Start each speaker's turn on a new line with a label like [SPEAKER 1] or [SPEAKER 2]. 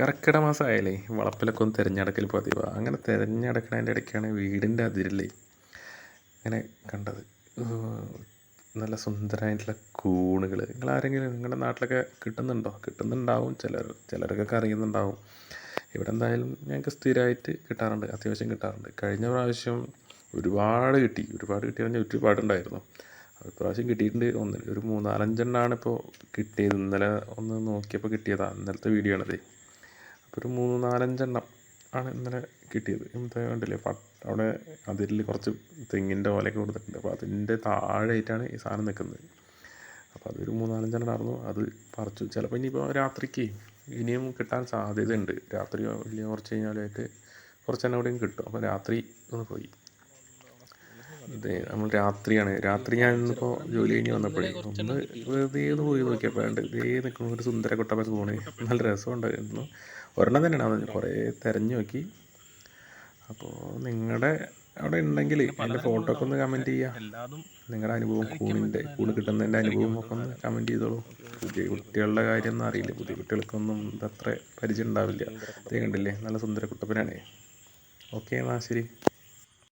[SPEAKER 1] കർക്കിടക മാസമായാലേ വളപ്പിലൊക്കെ ഒന്ന് തിരഞ്ഞെടുക്കൽ പതിവ്. അങ്ങനെ തിരഞ്ഞെടുക്കണതിന്റെ ഇടയ്ക്കാണ് വീടിന്റെ അതിരില്ലേ ഇങ്ങനെ കണ്ടത്. നല്ല സുന്ദരമായിട്ടുള്ള കൂണുകൾ നിങ്ങൾ ആരെങ്കിലും നിങ്ങളുടെ നാട്ടിലൊക്കെ കിട്ടുന്നുണ്ടോ? കിട്ടുന്നുണ്ടാവും. ചിലർ ചിലർക്കൊക്കെ അറിയുന്നുണ്ടാവും. ഇവിടെ എന്തായാലും ഞങ്ങൾക്ക് സ്ഥിരമായിട്ട് കിട്ടാറുണ്ട് അത്യാവശ്യം കിട്ടാറുണ്ട്. കഴിഞ്ഞ പ്രാവശ്യം ഒരുപാട് കിട്ടി. ഒരുപാട് കിട്ടി പറഞ്ഞാൽ ഒരുപാടുണ്ടായിരുന്നു. ഇപ്രാവശ്യം കിട്ടിയിട്ടുണ്ട് ഒന്ന് ഒരു മൂന്നാലഞ്ചെണ്ണമാണ് ഇപ്പോൾ കിട്ടിയത്. ഇന്നലെ ഒന്ന് നോക്കിയപ്പോൾ കിട്ടിയതാണ് ഇന്നലത്തെ വീഡിയോ ആണത്. ഒരു മൂന്ന് നാലഞ്ചെണ്ണം ആണ് ഇന്നലെ കിട്ടിയത്. ഇന്നത്തെ കണ്ടില്ലേ? അവിടെ അതിൽ കുറച്ച് തെങ്ങിന്റെ ഓലയൊക്കെ കൊടുത്തിട്ടുണ്ട്. അപ്പോൾ അതിന്റെ താഴെയായിട്ടാണ് ഈ സാധനം നിൽക്കുന്നത്. അപ്പോൾ അതൊരു മൂന്നാലഞ്ചെണ്ണം ആയിരുന്നു അത് പറിച്ചു. ചിലപ്പോൾ ഇനിയിപ്പോൾ രാത്രിക്ക് ഇനിയും കിട്ടാൻ സാധ്യതയുണ്ട്. രാത്രി വലിയ കുറച്ച് കഴിഞ്ഞാലായിട്ട് കുറച്ചെണ്ണം കൂടെയും കിട്ടും. അപ്പോൾ രാത്രി ഒന്ന് പോയി. അതെ നമ്മൾ രാത്രിയാണ്. രാത്രി ഞാൻ ഇന്നിപ്പോൾ ജോലി കഴിഞ്ഞ് വന്നപ്പോഴേ ഒന്ന് വെറുതെ ഒന്ന് പോയി നോക്കിയപ്പോൾ ഉണ്ട് ഇതേ നിൽക്കുന്ന ഒരു സുന്ദര കുട്ടപ്പൻ പോണേ നല്ല രസമുണ്ടായിരുന്നു. ഒരെണ്ണം തന്നെയാണ് കുറേ തിരഞ്ഞു നോക്കി. അപ്പോൾ നിങ്ങളുടെ അവിടെ ഉണ്ടെങ്കിൽ എന്റെ ഫോട്ടോ ഒക്കെ ഒന്ന് കമന്റ് ചെയ്യുക നിങ്ങളുടെ അനുഭവം കൂണിന്റെ കൂണ് കിട്ടുന്നതിന്റെ അനുഭവം ഒക്കെ ഒന്ന് കമന്റ് ചെയ്തോളൂ. പുതിയ കുട്ടികളുടെ കാര്യം ഒന്നും അറിയില്ല. പുതിയ കുട്ടികൾക്കൊന്നും ഇതത്ര പരിചയം ഉണ്ടാവില്ല. ഇതേ കണ്ടില്ലേ? നല്ല സുന്ദര കുട്ടപ്പനാണേ. ഓക്കെ എന്നാൽ ശരി.